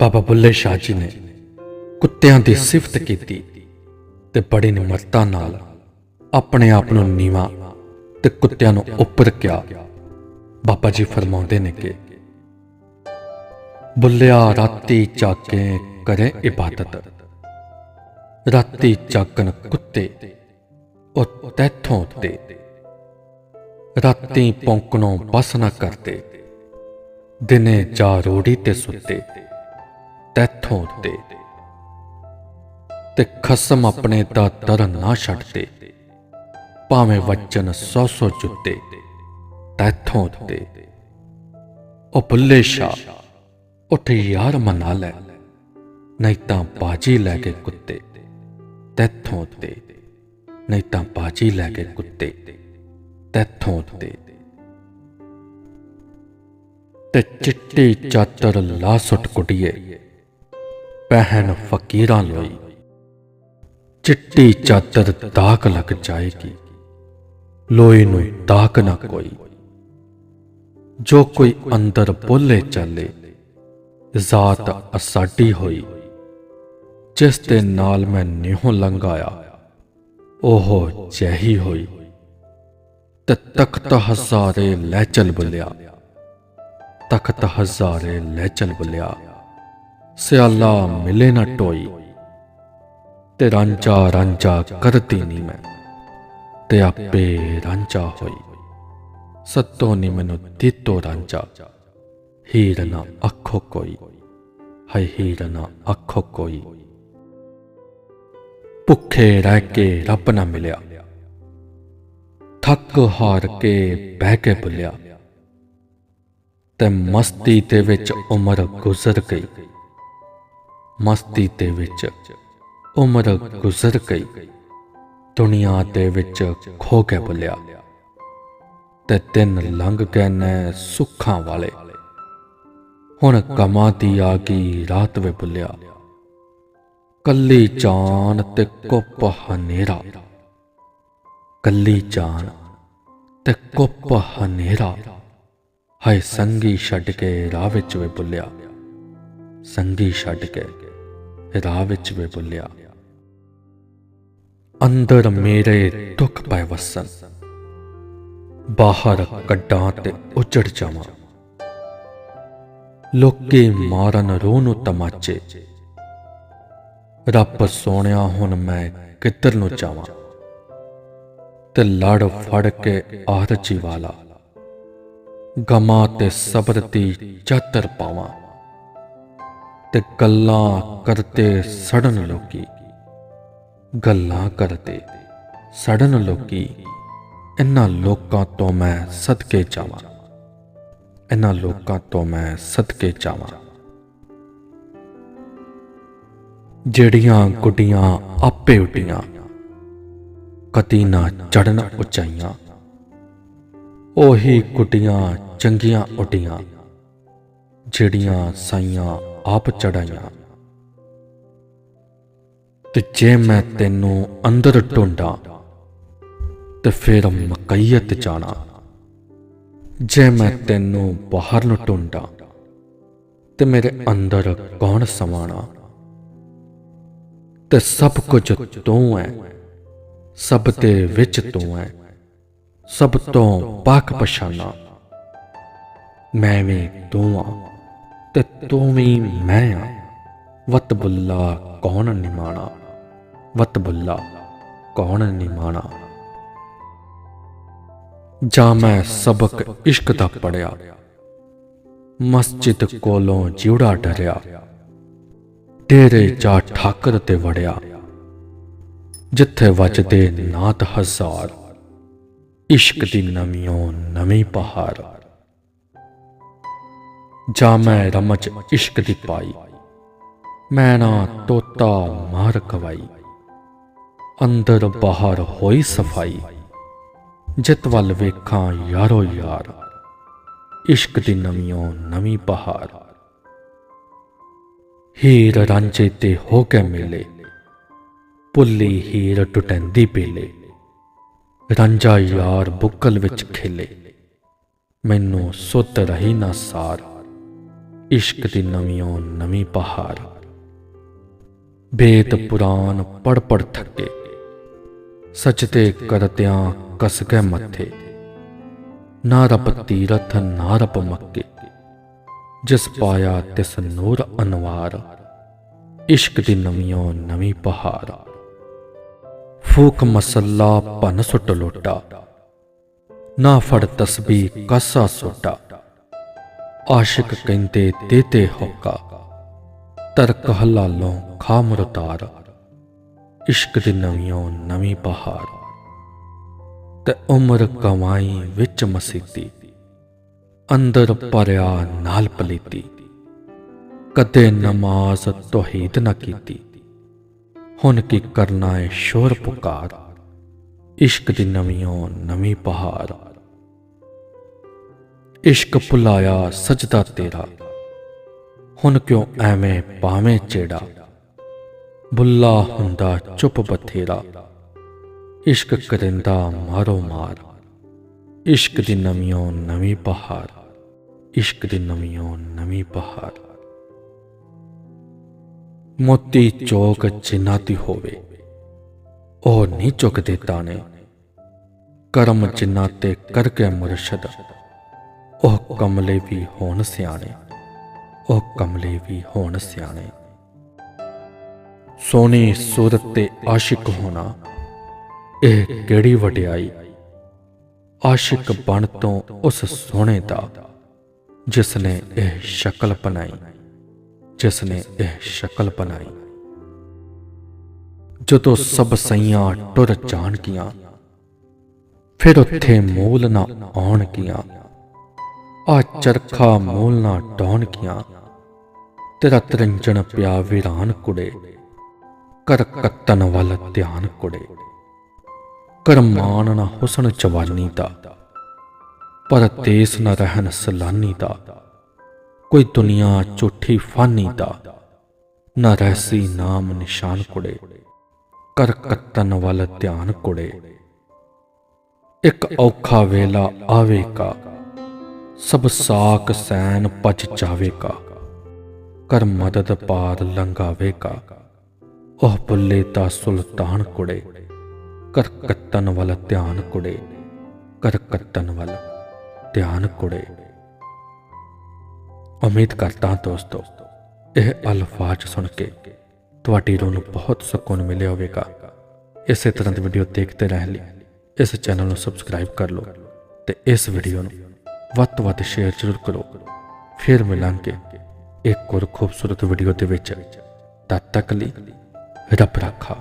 ਬਾਬਾ ਬੁੱਲੇ ਸ਼ਾਹ ਜੀ ਨੇ ਕੁੱਤਿਆਂ ਦੀ ਸਿਫਤ ਕੀਤੀ ਤੇ ਬੜੀ ਨਿਮਰਤਾ ਨਾਲ ਆਪਣੇ ਆਪ ਨੂੰ ਨੀਵਾ ਤੇ ਕੁੱਤਿਆਂ ਨੂੰ ਉੱਪਰ ਕਿਹਾ ਬਾਬਾ ਜੀ ਫਰਮਾਉਂਦੇ ਨੇ ਕਿ ਬੁੱਲਿਆ, ਰਾਤੀ ਚਾਕੇ ਕਰੇ ਇਬਾਦਤ। ਰਾਤੀ ਜਾਗਣ ਕੁੱਤੇ ਉਹ ਤੈਥੋਂ ਤੇ ਰਾਤੀ ਪੌਂਕਣੋਂ ਬਸ ਨਾ ਕਰਦੇ। ਦਿਨੇ ਜਾ ਰੋੜੀ ਤੇ ਸੁੱਤੇ। ਤੈਥੋਂ ਤੇ ਤੇ ਖਸਮ ਆਪਣੇ ਦਾ ਦਰ ਨਾ ਛੱਡਦੇ। ਭਾਵੇਂ ਵਚਨ ਸੌ ਸੌ ਜੁੱਤੇ ਤੈਥੋਂ ਤੇ ਉਹ ਬੁੱਲੇ ਸ਼ਾ ਉੱਠ ਯਾਰ ਮਨਾ ਲੈ। ਨਹੀਂ ਤਾਂ ਬਾਜੀ ਲੈ ਕੇ ਕੁੱਤੇ ਤੈਥੋਂ ਤੇ ਨਹੀਂ ਤਾਂ ਬਾਜੀ ਲੈ ਕੇ ਕੁੱਤੇ ਤੈਥੋਂ ਤੇ ਤੇ ਚਿੱਟੀ ਚਾਦਰ ਲਾ ਸੁੱਟ ਕੁੜੀਏ ਪਹਿਨ ਫਕੀਰਾਂ ਲੋਈ। ਚਿੱਟੀ ਚਾਦਰ ਦਾਗ ਲੱਗ ਜਾਏਗੀ। ਲੋਈ ਨੂੰ ਦਾਗ ਨਾ ਕੋਈ। ਜੋ ਕੋਈ ਅੰਦਰ ਬੋਲੇ ਚੱਲੇ, ਜ਼ਾਤ ਅਸਾਡੀ ਹੋਈ। ਜਿਸ ਦੇ ਨਾਲ ਮੈਂ ਨਿਹੋਂ ਲੰਘਾਇਆ, ਉਹ ਜਹੀ ਹੋਈ। ਤੇ ਤਖਤ ਹਜ਼ਾਰੇ ਲੈ ਚਲ ਬੁਲਿਆ, ਤਖਤ ਹਜ਼ਾਰੇ ਲੈ ਚਲ ਬੁਲਿਆ। ਸਿਆਲਾ ਮਿਲੇ ਨਾ ਟੋਈ, ਤੇ ਰਾਂਝਾ ਰਾਂਝਾ ਕਰਦੀ ਨਹੀਂ ਮੈਂ, ਤੇ ਆਪੇ ਰਾਂਝਾ ਹੋਈ। ਸੱਤੋ ਨੀ ਮੈਨੂੰ ਦਿੱਤੋ ਰਾਂਝਾ ਹੀਰ ਨਾ ਅੱਖੋ ਕੋਈ ਹੈ ਹੀਰ ਨਾ ਅੱਖੋ ਕੋਈ। ਭੁੱਖੇ ਰਹਿ ਕੇ ਰੱਬ ਨਾ ਮਿਲਿਆ, ਥੱਕ ਹਾਰ ਕੇ ਬਹਿ ਕੇ ਬੁਲਿਆ, ਤੇ ਮਸਤੀ ਦੇ ਵਿੱਚ ਉਮਰ ਗੁਜ਼ਰ ਗਈ। ਮਸਤੀ ਦੇ ਵਿੱਚ ਉਮਰ ਗੁਜ਼ਰ ਗਈ। ਦੁਨੀਆ ਦੇ ਵਿੱਚ ਖੋ ਕੇ ਭੁੱਲਿਆ ਤੇ ਦਿਨ ਲੰਘ ਗਏ ਨੇ ਸੁੱਖਾਂ ਵਾਲੇ। ਹੁਣ ਕਮਾਂ ਦੀ ਆ ਗਈ ਰਾਤ ਵੇ ਭੁੱਲਿਆ ਕੱਲੀ ਜਾਨ ਤੇ ਕੁੱਪ ਹਨੇਰਾ, ਕੱਲੀ ਜਾਨ ਤੇ ਕੁੱਪ ਹਨੇਰਾ। ਹਾਏ ਸੰਗੀ ਛੱਡ ਕੇ ਰਾਹ ਵਿੱਚ ਵੇ ਭੁੱਲਿਆ ਸੰਗੀ ਛੱਡ ਕੇ ਰਾਹ ਵਿੱਚ ਵੇ ਬੁੱਲਿਆ, ਅੰਦਰ ਮੇਰੇ ਦੁੱਖ ਪੈ ਵਸਨ ਬਾਹਰ ਕੱਢਾਂ ਤੇ ਉਜੜ ਜਾਵਾਂ। ਲੋਕੇ ਮਾਰਨ ਰੋਹ ਨੂੰ ਤਮਾਚੇ। ਰੱਬ ਸੋਹਣਿਆ ਹੁਣ ਮੈਂ ਕਿੱਧਰ ਨੂੰ ਜਾਵਾਂ? ਤੇ ਲੜ ਫੜ ਕੇ ਆਰਚੀ ਵਾਲਾ ਗਮਾਂ ਤੇ ਸਬਰ ਦੀ ਚਾਤਰ ਪਾਵਾਂ। ਤੇ ਗੱਲਾਂ ਕਰਤੇ ਸੜਨ ਲੋਕੀ। ਗੱਲਾਂ ਕਰਤੇ ਸੜਨ ਲੋਕੀ। ਇਹਨਾਂ ਲੋਕਾਂ ਤੋਂ ਮੈਂ ਸਦਕੇ ਜਾਵਾਂ। ਇਹਨਾਂ ਲੋਕਾਂ ਤੋਂ ਮੈਂ ਸਦਕੇ ਜਾਵਾਂ। ਜਿਹੜੀਆਂ ਗੁੱਡੀਆਂ ਆਪੇ ਉੱਡੀਆਂ ਕਤੀ ਨਾ ਚੜਨ ਉਚਾਈਆਂ। ਉਹੀ ਗੁੱਡੀਆਂ ਚੰਗੀਆਂ ਉੱਡੀਆਂ, ਜਿਹੜੀਆਂ ਸਾਈਆਂ ਆਪ ਚੜਾਈਆਂ। ਤੇ ਜੇ ਮੈਂ ਤੈਨੂੰ ਅੰਦਰ ਢੂੰਡਾਂ ਤੇ ਫਿਰ ਮਕਈਅਤ ਜਾਣਾ। ਜੇ ਮੈਂ ਤੈਨੂੰ ਬਾਹਰ ਨੂੰ ਢੂੰਡਾਂ ਤੇ ਮੇਰੇ ਅੰਦਰ ਕੌਣ ਸਮਾਣਾ? ਤੇ ਸਭ ਕੁਝ ਤੂੰ ਹੈ, ਸਭ ਦੇ ਵਿੱਚ ਤੂੰ ਹੈ, ਸਭ ਤੋਂ ਪਾਕ ਪਛਾਣਾ। ਮੈਂ ਵੀ ਤੂੰ ਆ ਤੂੰ ਵੀ ਮੈਂ ਆ। ਵਤ ਬੁੱਲਾ ਕੌਣ ਨਿਮਾਣਾ? ਵਤ ਬੁੱਲਾ ਕੌਣ ਨਿਮਾਣਾ? ਜਾਂ ਮੈਂ ਸਬਕ ਇਸ਼ਕ ਦਾ ਪੜਿਆ ਮਸਜਿਦ ਕੋਲੋਂ ਜਿਉੜਾ ਡਰਿਆ। ਡੇਰੇ ਜਾ ਠਾਕਰ ਤੇ ਵੜਿਆ। ਜਿੱਥੇ ਵੱਜਦੇ ਨਾਤ ਹਜ਼ਾਰ। ਇਸ਼ਕ ਦੀ ਨਵੀਓਂ ਨਵੀਂ ਪਹਾੜ ਜਾ ਮੈਂ ਰਮਚ ਇਸ਼ਕ ਦੀ ਪਾਈ। ਮੈਂ ਨਾ ਤੋਤਾ ਮਾਰ ਕਵਾਈ ਅੰਦਰ ਬਾਹਰ ਹੋਈ ਸਫ਼ਾਈ। ਜਿਤ ਵੱਲ ਵੇਖਾਂ ਯਾਰੋ ਯਾਰ। ਇਸ਼ਕ ਦੀ ਨਵੀਓਂ ਨਵੀਂ ਪਹਾੜ ਹੀਰ ਰਾਂਝੇ ਤੇ ਹੋ ਕੇ ਮਿਲੇ। ਪੁੱਲੀ ਹੀਰ ਟੁਟੈਂਦੀ ਪੇਲੇ। ਰਾਂਝਾ ਯਾਰ ਬੁੱਕਲ ਵਿੱਚ ਖੇਲੇ। ਮੈਨੂੰ ਸੁੱਤ ਰਹੀ ਨਾ ਸਾਰ। ਇਸ਼ਕ ਦੀ ਨਵੀਂ ਨਵੀਂ ਪਹਾੜ। ਬੇਤ ਪੁਰਾਨ ਪੜ ਪੜ ਥੱਕੇ। ਸਚਤੇ ਕਰਤਿਆਂ ਕਸ ਕੇ ਮੱਥੇ। ਨਾ ਰੱਬ ਤੀਰਥ, ਨਾ ਰੱਬ ਮੱਕੇ। ਜਿਸ ਪਾਇਆ ਤਿਸ ਨੂਰ ਅਨਵਾਰ। ਇਸ਼ਕ ਦੀ ਨਵੀਂ ਨਵੀਂ ਪਹਾੜ। ਫੂਕ ਮਸੱਲਾ ਭਨ ਸੁੱਟ ਲੋਟਾ। ਨਾ ਫੜ ਤਸਬੀਹ ਕਾਸਾ ਸੋਟਾ। ਆਸ਼ਿਕ ਕਹਿੰਦੇ ਤੇ ਹੋਕਾ, ਤਰਕ ਹਲਾਲੋਂ ਖਾ ਮੁਰਤਾਰ ਇਸ਼ਕ ਦੀ ਨਵੀਂ ਨਵੀਂ ਪਹਾੜ, ਤੇ ਉਮਰ ਕਮਾਈ ਵਿੱਚ ਮਸੀਤੀ, ਅੰਦਰ ਭਰਿਆ ਨਾਲ ਪਲੀਤੀ, ਕਦੇ ਨਮਾਜ਼ ਤੋਹੀਦ ਨਾ ਕੀਤੀ, ਹੁਣ ਕੀ ਕਰਨਾ ਏ ਸ਼ੋਰ ਪੁਕਾਰ, ਇਸ਼ਕ ਦੀ ਨਵੀਂ ਨਵੀਂ ਪਹਾੜ। ਇਸ਼ਕ ਭੁਲਾਇਆ ਸਜਦਾ ਤੇਰਾ। ਹੁਣ ਕਿਉਂ ਐਵੇਂ ਪਾਵੇਂ ਚੇੜਾ? ਬੁੱਲਾ ਹੁੰਦਾ ਚੁੱਪ ਬਥੇਰਾ। ਇਸ਼ਕ ਕਰਿੰਦਾ ਮਾਰੋ ਮਾਰ। ਇਸ਼ਕ ਦੀ ਨਵੀਂ ਨਵੀਂ ਪਹਾੜ ਇਸ਼ਕ ਦੀ ਨਵੀਂ ਨਵੀਂ ਪਹਾੜ ਮੋਤੀ ਚੌਕ ਜਿਨਾਤੀ ਹੋਵੇ। ਉਹ ਨਹੀਂ ਚੁੱਕਦੇ ਤਾਣੇ। ਕਰਮ ਜਿਨ੍ਹਾਂ ਤੇ ਕਰਕੇ ਮੁਰਸ਼ਦ। ਉਹ ਕਮਲੇ ਵੀ ਹੋਣ ਸਿਆਣੇ, ਉਹ ਕਮਲੇ ਵੀ ਹੋਣ ਸਿਆਣੇ। ਸੋਹਣੀ ਸੂਰਤ ਤੇ ਆਸ਼ਿਕ ਹੋਣਾ, ਇਹ ਕਿਹੜੀ ਵਡਿਆਈ? ਆਸ਼ਿਕ ਬਣ ਤੋਂ ਉਸ ਸੋਹਣੇ ਦਾ ਜਿਸ ਨੇ ਇਹ ਸ਼ਕਲ ਬਣਾਈ ਜਿਸ ਨੇ ਇਹ ਸ਼ਕਲ ਬਣਾਈ। ਜਦੋਂ ਸਭ ਸਈਆਂ ਟੁਰ ਜਾਣਗੀਆਂ ਫਿਰ ਉੱਥੇ ਮੂਲ ਨਾ ਆਉਣਗੀਆਂ ਆ ਚਰਖਾ ਮੂਲ ਨਾ ਡਾਉਣਗੀਆਂ ਤੇਰਾ ਤਰੰਜਣ ਪਿਆ ਵੀਰਾਨ ਕੁੜੇ। ਕਰ ਕੱਤਨ ਵੱਲ ਧਿਆਨ ਕੁੜੇ। ਕਰਮਾਨ ਨਾ ਹੁਸਨ ਜਵਾਨੀ ਦਾ। ਪਰ ਤੇਸ ਨਾ ਰਹਿਣ ਸਲਾਨੀ ਦਾ। ਕੋਈ ਦੁਨੀਆ ਝੂਠੀ ਫਾਨੀ ਦਾ। ਨਾ ਰਹਿਸੀ ਨਾਮ ਨਿਸ਼ਾਨ ਕੁੜੇ। ਕਰ ਕੱਤਨ ਵੱਲ ਧਿਆਨ ਕੁੜੇ। ਇੱਕ ਔਖਾ ਵੇਲਾ ਆਵੇਗਾ। ਸਭ ਸਾਕ ਸੈਨ ਪਚ ਜਾਵੇਗਾ ਕਰ ਮਦਦ ਪਾਰ ਲੰਘਾਵੇਗਾ ਉਹ ਬੁੱਲੇ ਦਾ ਸੁਲਤਾਨ ਕੁੜੇ, ਕਰ ਕੱਤਨ ਵੱਲ ਧਿਆਨ ਕੁੜੇ, ਕਰ ਕੱਤਨ ਵੱਲ ਧਿਆਨ ਕੁੜੇ। ਉਮੀਦ ਕਰਦਾ ਹਾਂ ਦੋਸਤੋ, ਇਹ ਅਲਫਾਜ਼ ਸੁਣ ਕੇ ਤੁਹਾਡੀ ਰੂਹ ਨੂੰ ਬਹੁਤ ਸਕੂਨ ਮਿਲਿਆ ਹੋਵੇਗਾ। ਇਸੇ ਤਰ੍ਹਾਂ ਦੀ ਵੀਡੀਓ ਦੇਖਦੇ ਰਹਿਣ ਲਈ ਇਸ ਚੈਨਲ ਨੂੰ ਸਬਸਕ੍ਰਾਈਬ ਕਰ ਲਓ ਤੇ ਇਸ ਵੀਡੀਓ ਨੂੰ ਵੱਧ ਤੋਂ ਵੱਧ ਸ਼ੇਅਰ ਜ਼ਰੂਰ ਕਰੋ। ਫਿਰ ਮਿਲਾਂਗੇ ਇੱਕ ਹੋਰ ਖੂਬਸੂਰਤ ਵੀਡੀਓ ਦੇ ਵਿੱਚ। ਤਦ ਤੱਕ ਲਈ ਰੱਬ ਰਾਖਾ।